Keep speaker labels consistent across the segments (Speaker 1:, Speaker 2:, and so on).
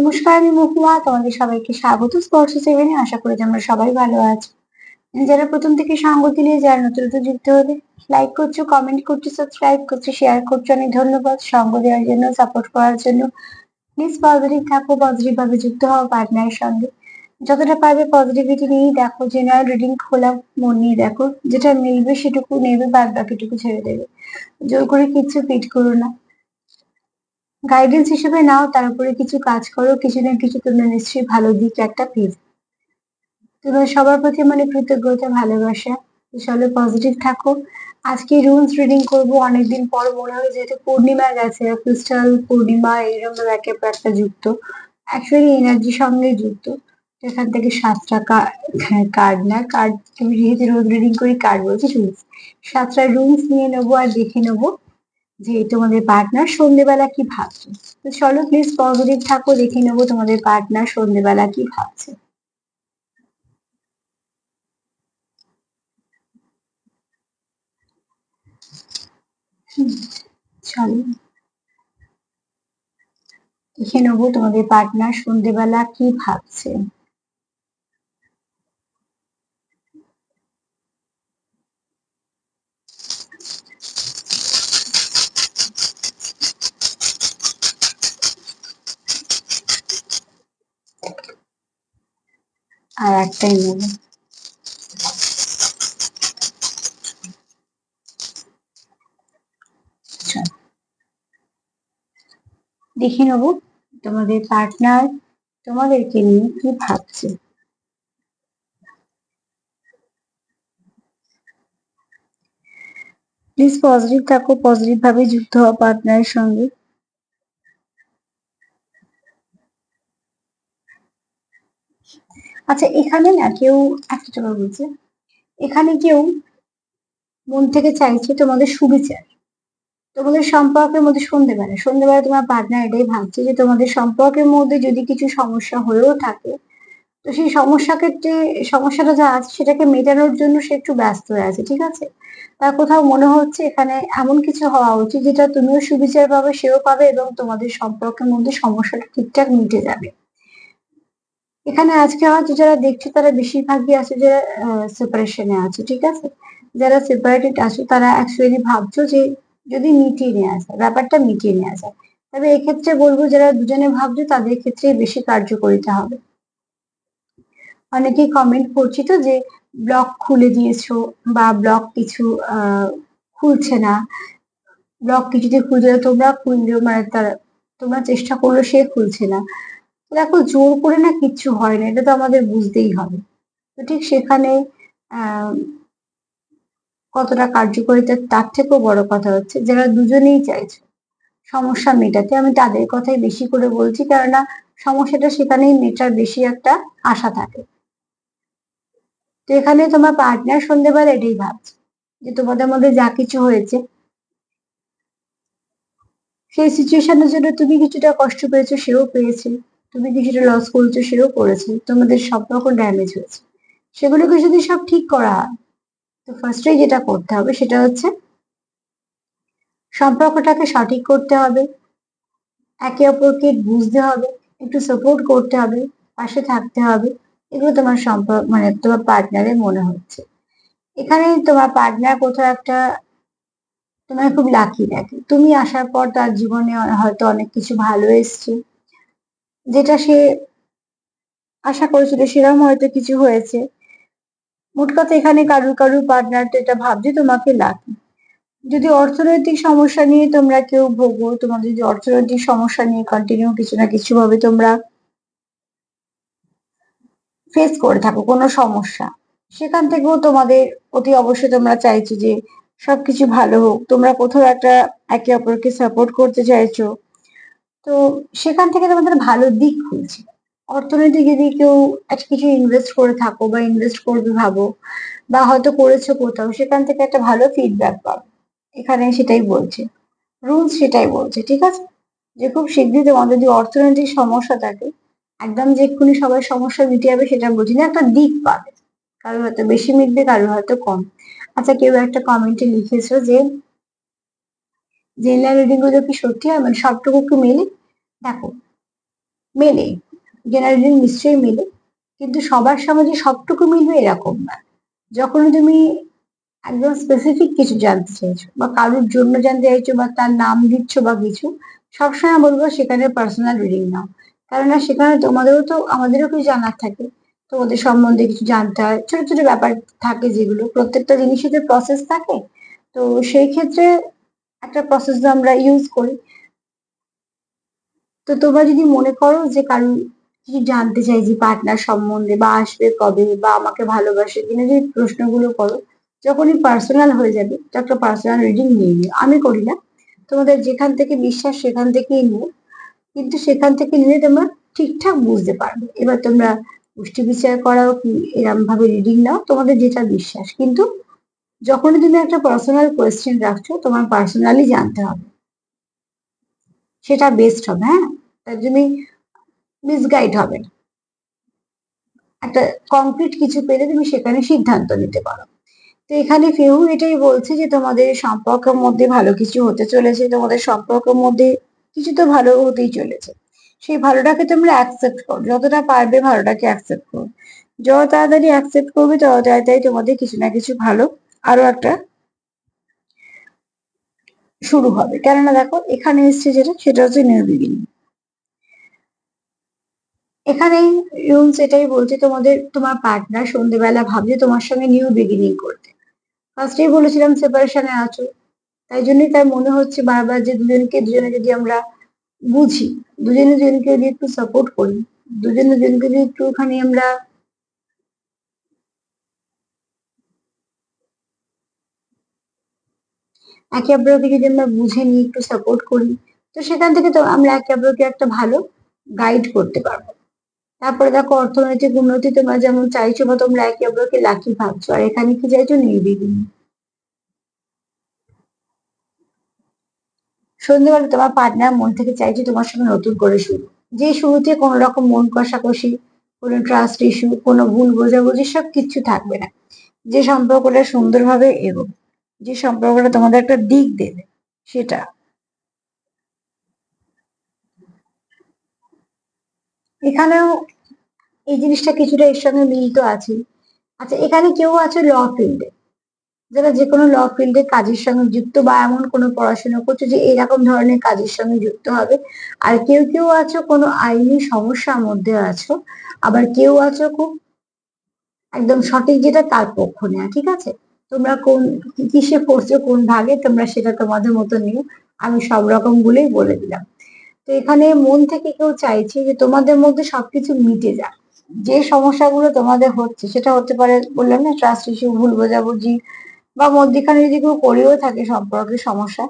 Speaker 1: নমস্কার, আমি মহুয়া তোমাদের সবাইকে স্বাগত স্পর্শ সেভেনে আশা করি তোমরা সবাই ভালো আছো। যারা প্রথম থেকে সঙ্গ দিলে, যারা নতুন নতুন যুক্ত হলে লাইক করছ কমেন্ট করছ সাবস্ক্রাইব করছ শেয়ার করছ, অনেক ধন্যবাদ। সঙ্গ দেওয়ার জন্য সাপোর্ট করার জন্য। প্লিজ পজিটিভ থাকো পজিটিভ ভাবে যুক্ত হও পার্টনারের সঙ্গে। যতটা পারবে পজিটিভিটি নিয়েই দেখো জেনারেল রিডিং খোলা মন নিয়ে দেখো। যেটা মিলবে সেটুকু নেবে, বাদ বাকিটুকু ছেড়ে দেবে। জোর করে কিচ্ছু ফিট করো না। গাইডেন্স হিসেবে নাও, তার উপরে কিছু কাজ করো কিছু না কিছু তোমরা নিশ্চয়ই ভালো দিক একটা পেয়ে তোমার সবার প্রতি মানে কৃতজ্ঞতা, ভালোবাসা চলো পজিটিভ থাকো। আজকে রুলস রিডিং করব, অনেকদিন পর মনে হয় যেহেতু পূর্ণিমা গেছে ক্রিস্টাল পূর্ণিমা এইরকম একে একটা যুক্ত। অ্যাকচুয়ালি এনার্জির সঙ্গে যুক্ত। এখান থেকে সাতটা কার্ড না কার্ড তুমি যেহেতু রোজ রিডিং করি কার্ড বলছি সাতটা রুলস নিয়ে নেব আর দেখে নেব। যে তোমাদের পার্টনার সন্ধ্যেবেলা কি ভাবছে? তো চলো প্লিজ পজিটিভ থাকো দেখে নেব তোমাদের পার্টনার সন্ধ্যেবেলা কি ভাবছে। চলো। দেখে নেব তোমাদের পার্টনার সন্ধ্যেবেলা কি ভাবছে। একটাই নেব দেখে নেব তোমাদের পার্টনার তোমাদেরকে নিয়ে কি ভাবছে। প্লিজ পজিটিভ থাকো পজিটিভ ভাবে যুক্ত হওয়া পার্টনারের সঙ্গে। আচ্ছা এখানে না কেউ, একটা টাকা বলছে। এখানে কেউ মন থেকে চাইছে তোমাদের সুবিচার। তোমাদের সম্পর্কের মধ্যে সন্ধেবেলা। সন্ধেবেলা তোমার পার্টনার এটাই ভাবছে যে তোমাদের সম্পর্কের মধ্যে যদি কিছু সমস্যা হয়েও থাকে, তো সেই সমস্যা ক্ষেত্রে, সমস্যাটা যা আছে সেটাকে মেটানোর জন্য সে একটু ব্যস্ত হয়ে আছে, ঠিক আছে? তার কোথাও মনে হচ্ছে এখানে এমন কিছু হওয়া উচিত যেটা তুমিও সুবিচার পাবে, সেও পাবে এবং তোমাদের সম্পর্কের মধ্যে সমস্যাটা ঠিকঠাক মিটে যাবে। এখানে আজকে হয়তো যারা দেখছ তারা বেশিরভাগই আছে যারা সেপারেশনে আছে, ঠিক আছে? যারা সেপারেটেড আছে তারা অ্যাকচুয়ালি ভাবছ যে যদি মিটিয়ে নিয়ে যায়, ব্যাপারটা মিটিয়ে নেওয়া যায়। তবে এক্ষেত্রে বলব যারা দুজনে ভাবছ তাদের ক্ষেত্রে বেশি কার্যকরিতা হবে। অনেকেই কমেন্ট করছি তো যে ব্লক খুলে দিয়েছ বা ব্লক কিছু খুলছে না। ব্লক কিছুতে খুলছে তোমরা খুললেও মানে তারা, তোমরা চেষ্টা করল সে খুলছে না। দেখো, জোর করে না কিচ্ছু হয় না, এটা তো আমাদের বুঝতেই হবে। তো ঠিক সেখানে কতটা কার্যকরিতা, তার থেকেও বড় কথা হচ্ছে, যারা দুজনেই চাইছে সমস্যা মেটাতে, আমি তাদের কথাই বেশি করে বলছি, কেননা সমস্যাটা সেখানেই মেটার বেশি একটা আশা থাকে। তো এখানে তোমার পার্টনার সন্ধ্যেবেলা এটাই ভাবছে, যে তোমাদের মধ্যে যা কিছু হয়েছে, সেই সিচুয়েশনের জন্য তুমি কিছুটা কষ্ট পেয়েছ, সেও পেয়েছে। তুমি কিছুটা লস করেছ সেও করেছে, তোমাদের সব রকম ড্যামেজ হয়েছে। সেগুলোকে যদি সব ঠিক করা হয় তো ফার্স্টেই যেটা করতে হবে, সেটা হচ্ছে সম্পর্কটাকে সঠিক করতে হবে, একে অপরকে বুঝতে হবে, একটু সাপোর্ট করতে হবে, পাশে থাকতে হবে, এগুলো তোমার সম্পর্ক মানে তোমার পার্টনারের মনে হচ্ছে। এখানে তোমার পার্টনার কোথাও একটা তোমার খুব লাকি দেখে। তুমি আসার পর তার জীবনে হয়তো অনেক কিছু ভালো এসছে। যেটা সে আশা করেছিল সেরকম হয়তো কিছু হয়েছে। মোট কথা এখানে কারুর কারুর পার্টনার তো এটা ভাবছে, তোমাকে লাকি যদি অর্থনৈতিক সমস্যা নিয়ে তোমরা কেউ ভোগো, তোমাদের যদি অর্থনৈতিক সমস্যা নিয়ে কন্টিনিউ কিছু না কিছু ভাবে তোমরা ফেস করে থাকো, কোনো সমস্যা। সেখান থেকেও তোমাদের অতি অবশ্যই তোমরা চাইছো যে সবকিছু ভালো হোক। তোমরা কোথাও একটা, একে অপরকে সাপোর্ট করতে চাইছো তো সেখান থেকে তোমাদের ভালো দিক খুলছে অর্থনৈতিক যদি কেউ একটা কিছু ইনভেস্ট করে থাকো বা ইনভেস্ট করবে ভাবো বা হয়তো করেছ কোথাও, সেখান থেকে একটা ভালো ফিডব্যাক পাবো। এখানে সেটাই বলছে। রুলস সেটাই বলছে, ঠিক আছে? যে খুব শীঘ্রই তোমাদের যদি অর্থনৈতিক সমস্যা থাকে, একদম যে এক্ষুনি সবাই সমস্যা মিটে যাবে সেটা বলছি না একটা দিক পাবে। কারোর হয়তো বেশি মিটবে, কারোর হয়তো কম। আচ্ছা কেউ একটা কমেন্টে লিখেছো যে জেনারেল রিডিংগুলো কি সত্যি হয়? মানে সবটুকু কি মেলে? দেখো, মেলে। জেনারেলি নিশ্চয়ই মেলে। কিন্তু সবার যে সবটুকু মিলবে এরকম না। যখন তুমি একদম স্পেসিফিক কিছু জানতে চাইছো বা কারোর জন্য জানতে চাইছো বা তার নাম দিচ্ছ বা কিছু, সবসময় বলব সেখানে পার্সোনাল রিডিং নাও। কেননা সেখানে তোমাদেরও তো, আমাদেরও কিছু জানার থাকে। তোমাদের সম্বন্ধে কিছু জানতে হয়। ছোট ছোট ব্যাপার থাকে যেগুলো। প্রত্যেকটা জিনিসের প্রসেস থাকে। তো সেই ক্ষেত্রে একটা প্রসেস আমরা ইউজ করি। তো তোমরা যদি মনে করো যে কারণ কিছু জানতে চাইছি পার্টনার সম্বন্ধে বা আসবে কবে বা আমাকে ভালোবাসে কিনা যে প্রশ্নগুলো করো, যখনই পার্সোনাল হয়ে যাবে, তো একটা পার্সোনাল রিডিং নিয়ে নিও। আমি করি না। তোমাদের যেখান থেকে বিশ্বাস সেখান থেকেই নিও। কিন্তু সেখান থেকে নিলে তোমরা ঠিকঠাক বুঝতে পারবে। এবার তোমরা পুষ্টি বিচার করাও, কি এরম ভাবে রিডিং নাও, তোমাদের যেটা বিশ্বাস। কিন্তু যখনই তুমি একটা পার্সোনাল কোয়েশ্চেন রাখছো, তোমার পার্সোনালি জানতে হবে। সেটা বেস্ট হবে হ্যাঁ? তার তুমি মিসগাইড হবে না। একটা কংক্রিট কিছু পেলে তুমি সেখানে সিদ্ধান্ত নিতে পারো। তো এখানে কেউ এটাই বলছে যে, তোমাদের সম্পর্কের মধ্যে ভালো কিছু হতে চলেছে, তোমাদের সম্পর্কের মধ্যে কিছু তো ভালো হতেই চলেছে। সেই ভালোটাকে তোমরা অ্যাকসেপ্ট করো। যতটা পারবে ভালোটাকে অ্যাকসেপ্ট করো। যত তাড়াতাড়ি অ্যাকসেপ্ট করবে তত তাড়াতাড়ি তোমাদের কিছু না কিছু ভালো আরও একটা শুরু হবে। কেননা দেখো, এখানে এসছে যেটা, সেটা হচ্ছে নিউ বিগিনিং এখানে রুলস এটাই বলছে তোমাদের, তোমার পার্টনার সন্ধেবেলা ভাবছে তোমার সঙ্গে নিউ বিগিনিং করতে। ফার্স্টেই বলেছিলাম সেপারেশনে আছো, তাই জন্যই তার মনে হচ্ছে বারবার যে দুজনকে, দুজনে যদি আমরা বুঝি, দুজনে দুজনকে যদি একটু সাপোর্ট করি, দুজনে দুজনকে যদি একটুখানি আমরা একে অপরকে যদি আমরা বুঝে নিই, একটু সাপোর্ট করি, তো সেখান থেকে তো আমরা একে অপরকে একটা ভালো গাইড করতে পারব। তারপরে দেখো অর্থনৈতিক উন্নতি তোমরা যেমন চাইছো বা তোমরা একে অপরকে লাকি ভাবছ, আর এখানে কি চাইছো? নির্বিঘ্ন সন্ধ্যেবেলা তোমার পার্টনার মন থেকে চাইছে তোমার সঙ্গে নতুন করে শুরু। যে শুরুতে কোনো রকম মন কষাকষি, কোনো ট্রাস্ট ইস্যু কোনো ভুল বোঝাবুঝি সব কিচ্ছু থাকবে না। যে সম্পর্কটা সুন্দরভাবে এগো যে সম্পর্কটা তোমাদের একটা দিক দেবে, সেটা। এখানেও এই জিনিসটা কিছুটা এর সঙ্গে মিলিত আছে। আচ্ছা এখানে কেউ আছে ল ফিল্ডে যারা যে কোনো ল ফিল্ডে কাজের সঙ্গে যুক্ত বা এমন কোনো পড়াশোনা করছে যে এরকম ধরনের কাজের সঙ্গে যুক্ত হবে। আর কেউ কেউ আছো কোনো আইনি সমস্যার মধ্যে আছো, আবার কেউ আছো খুব একদম সঠিক যেটা তার পক্ষ নেয়া, ঠিক আছে? তোমরা কোন, কিসে পড়ছো, কোন ভাগে, তোমরা সেটা তোমাদের মতো নিও। আমি সব রকম গুলোই বলে দিলাম। তো এখানে মন থেকে কেউ চাইছে যে তোমাদের মধ্যে সবকিছু মিটে যাক। যে সমস্যাগুলো তোমাদের হচ্ছে, সেটা হতে পারে বললাম না ট্রাস্ট ইস্যু ভুল বোঝাবুঝি, বা মধ্যখানে যদি কেউ করেও থাকে সম্পর্কে সমস্যা।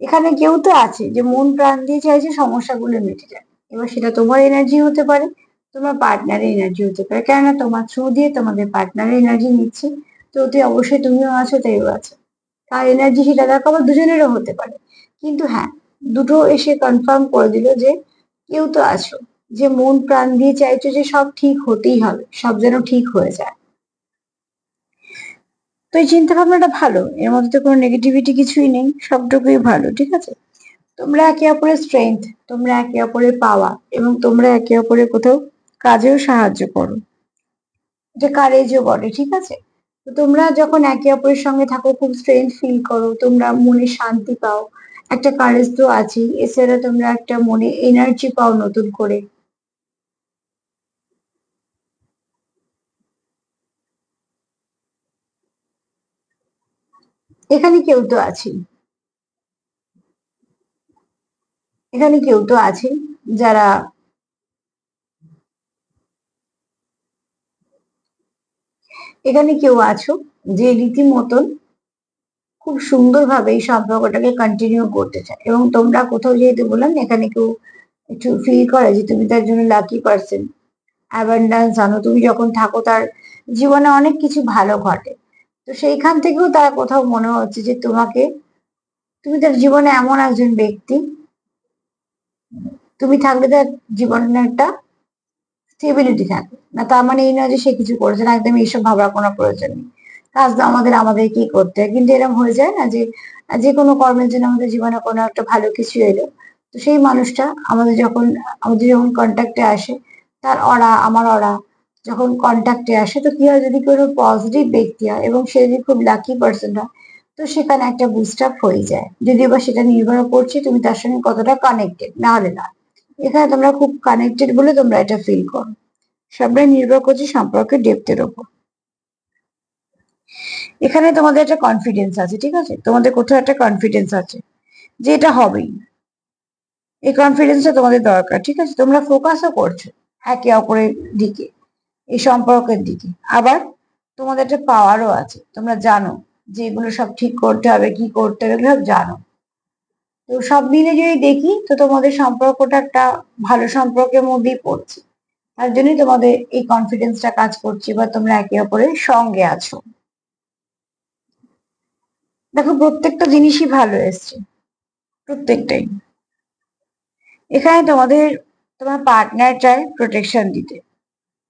Speaker 1: এখানে কেউ তো আছে যে মন প্রাণ দিয়ে চাইছে সমস্যাগুলো মিটে যায় এবার সেটা তোমার এনার্জি হতে পারে, তোমার পার্টনারের এনার্জি হতে পারে। কেননা তোমার থ্রু দিয়ে তোমাদের পার্টনারের এনার্জি নিচ্ছে। অতি অবশ্যই তুমিও আছো, তাইও আছে। কার এনার্জি সেটা দেখো আবার দুজনেরও হতে পারে। কিন্তু হ্যাঁ দুটো এসে কনফার্ম করে দিল যে কেউ তো আছো, যে মন প্রাণ দিয়ে চাইছো যে সব ঠিক হতেই হবে, সব যেন ঠিক হয়ে যায়। তো এই চিন্তা ভাবনাটা ভালো, এর মধ্যে তো কোনো নেগেটিভিটি কিছুই নেই, সবটুকুই ভালো, ঠিক আছে? তোমরা একে অপরের স্ট্রেংথ তোমরা একে অপরের পাওয়া এবং তোমরা একে অপরের কোথাও কাজেও সাহায্য করো। যে কারেজও বলে ঠিক আছে? তো তোমরা যখন একে অপরের সঙ্গে থাকো, খুব স্ট্রেংথ ফিল করো, তোমরা মনে শান্তি পাও। একটা কারেজ তো আছেই, এছাড়া তোমরা একটা মনে এনার্জি পাও নতুন করে। এখানে কেউ তো আছে এখানে কেউ তো আছে যারা এখানে কেউ আছো যে রীতিমতন খুব সুন্দরভাবে এই সম্পর্কটাকে কন্টিনিউ করতে চায়। এবং তোমরা কোথাও যেহেতু বললাম এখানে কেউ একটু ফিল করে যে তুমি তার জন্য লাকি পার্সন অ্যাবান্ডান্স জানো তুমি যখন থাকো তার জীবনে অনেক কিছু ভালো ঘটে। তো সেইখান থেকেও তার কোথাও মনে হচ্ছে যে তোমাকে, তুমি তার জীবনে এমন একজন ব্যক্তি, তুমি থাকলে তার জীবনে একটা স্টেবিলিটি থাকে। না, তার মানে এই নয় যে সে কিছু করেছে না, একদম এইসব ভাবার কোনো প্রয়োজন নেই। কাজ তো আমাদের আমাদের কি করতে হয়? কিন্তু এরকম হয়ে যায় না যে যে কোনো কর্মের জন্য আমাদের জীবনে কোনো একটা ভালো কিছু এলো। তো সেই মানুষটা আমাদের যখন আমাদের যখন কন্ট্যাক্টে আসে, তার অরা, আমার অরা যখন কন্ট্যাক্টে আসে, তো কি হয়? যদি কোনো পজিটিভ ব্যক্তি হয় এবং সে যদি খুব লাকি পার্সন হয়, তো সেখানে একটা বুস্ট আপ হয়ে যায়। যদিও বা সেটা নির্ভর করছে তুমি তার সঙ্গে কতটা কানেক্টেড না হলে না। এখানে তোমরা খুব কানেক্টেড বলে তোমরা এটা ফিল করো। সবটাই নির্ভর করছে সম্পর্কের ডেপথের ওপর। এখানে তোমাদের একটা কনফিডেন্স আছে, ঠিক আছে? তোমাদের কোথাও একটা কনফিডেন্স আছে যে এটা হবেই। এই কনফিডেন্সটা তোমাদের দরকার, ঠিক আছে? তোমরা ফোকাসও করছ একে অপরের দিকে, এই সম্পর্কের দিকে। আবার তোমাদের একটা পাওয়ারও আছে, তোমরা জানো যে এগুলো সব ঠিক করতে হবে, কি করতে হবে, এগুলো সব জানো। তো সব মিলে যদি দেখি, তো তোমাদের সম্পর্কটা একটা ভালো সম্পর্কের মধ্যেই পড়ছে। তার জন্যই তোমাদের এই কনফিডেন্সটা কাজ করছে বা তোমরা একে অপরের সঙ্গে আছো। দেখো, প্রত্যেকটা জিনিসই ভালো এসছে। প্রত্যেকটাই। এখানে তোমাদের, তোমার পার্টনার চায় প্রোটেকশন দিতে।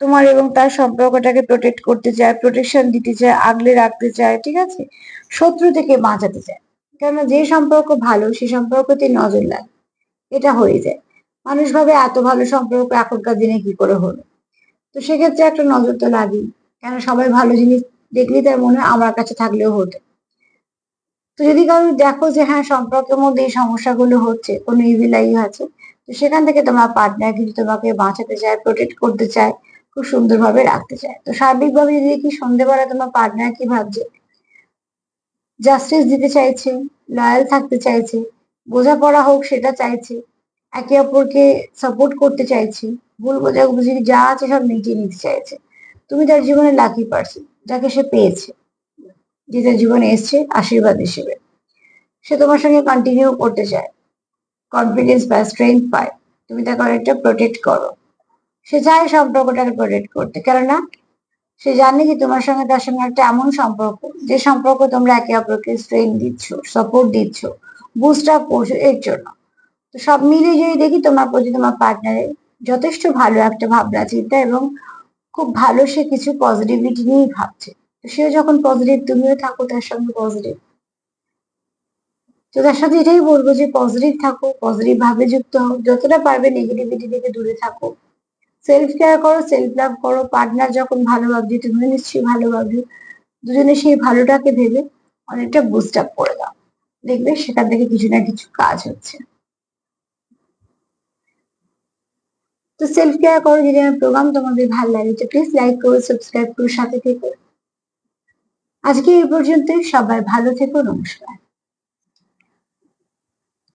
Speaker 1: তোমার এবং তার সম্পর্কটাকে প্রোটেক্ট করতে চায় প্রোটেকশন দিতে চায়, আগলে রাখতে চায়, ঠিক আছে? শত্রু থেকে বাঁচাতে চায়। কেননা যে সম্পর্ক ভালো, সে সম্পর্কতে নজর লাগে, এটা হয়ে যায়। মানুষ ভাবে এত ভালো সম্পর্ক এখনকার দিনে কি করে হলো? তো সেক্ষেত্রে একটা নজর তো লাগেই কেন সবাই ভালো জিনিস দেখলেই তার মনে আমার কাছে থাকলেও হতো। তো যদি কারও দেখো যে হ্যাঁ সম্পর্কের মধ্যে এই সমস্যাগুলো হচ্ছে, কোনো ইভিলাই আছে, তো সেখান থেকে তোমার পার্টনার কিন্তু তোমাকে বাঁচাতে চায় প্রোটেক্ট করতে চায়, খুব সুন্দরভাবে রাখতে চায়। তো সার্বিকভাবে যদি দেখি সন্ধ্যেবেলা তোমার পার্টনার কি ভাবছে জাস্টিস দিতে চাইছে লয়াল থাকতে চাইছে, বোঝাপড়া হোক সেটা চাইছে, একে অপরকে সাপোর্ট করতে চাইছে, ভুল বোঝাবুঝি যা আছে সব মিটিয়ে নিতে চাইছে। তুমি তার জীবনে লাকি পার্সন যাকে সে পেয়েছে, যে তার জীবনে এসছে আশীর্বাদ হিসেবে। সে তোমার সঙ্গে কন্টিনিউ করতে চায় কনফিডেন্স পায় স্ট্রেংথ পায়। তুমি তাকে অনেকটা প্রোটেক্ট করো। সে চায় সম্পর্কটাকে প্রোটেক্ট করতে, কেননা সে জানে যে তোমার সঙ্গে তার সঙ্গে একটা এমন সম্পর্ক, যে সম্পর্ক তোমরা একে অপরকে স্ট্রেংথ দিচ্ছ সাপোর্ট দিচ্ছ বুস্ট আপ করছ, এর জন্য। তো সব মিলিয়ে যদি দেখি তোমার প্রতি তোমার পার্টনারের যথেষ্ট ভালো একটা ভাবনা, চিন্তা এবং খুব ভালো সে কিছু পজিটিভিটি নিয়েই ভাবছে। তো সেও যখন পজিটিভ তুমিও থাকো তার সঙ্গে পজিটিভ তো তার সাথে এটাই বলব যে পজিটিভ থাকো পজিটিভ ভাবে যুক্ত হও, যতটা পারবে নেগেটিভিটি থেকে দূরে থাকো। সেলফ কেয়ার করো সেলফ লাভ করো পার্টনার যখন ভালো ভাবছি তুমি নিশ্চয়ই ভালো ভাবছ দুজনে সেই ভালোটাকে ভেবে অনেকটা বুস্ট আপ করে দাও। দেখবে সেখান থেকে কিছু না কিছু কাজ হচ্ছে। তো সেলফ কেয়ার করো, যদি আমার প্রোগ্রাম তোমাদের ভালো লাগে, তো প্লিজ লাইক করো সাবস্ক্রাইব করো, সাথে থেকো। আজকে এই পর্যন্তই, সবাই ভালো থেকো, নমস্কার।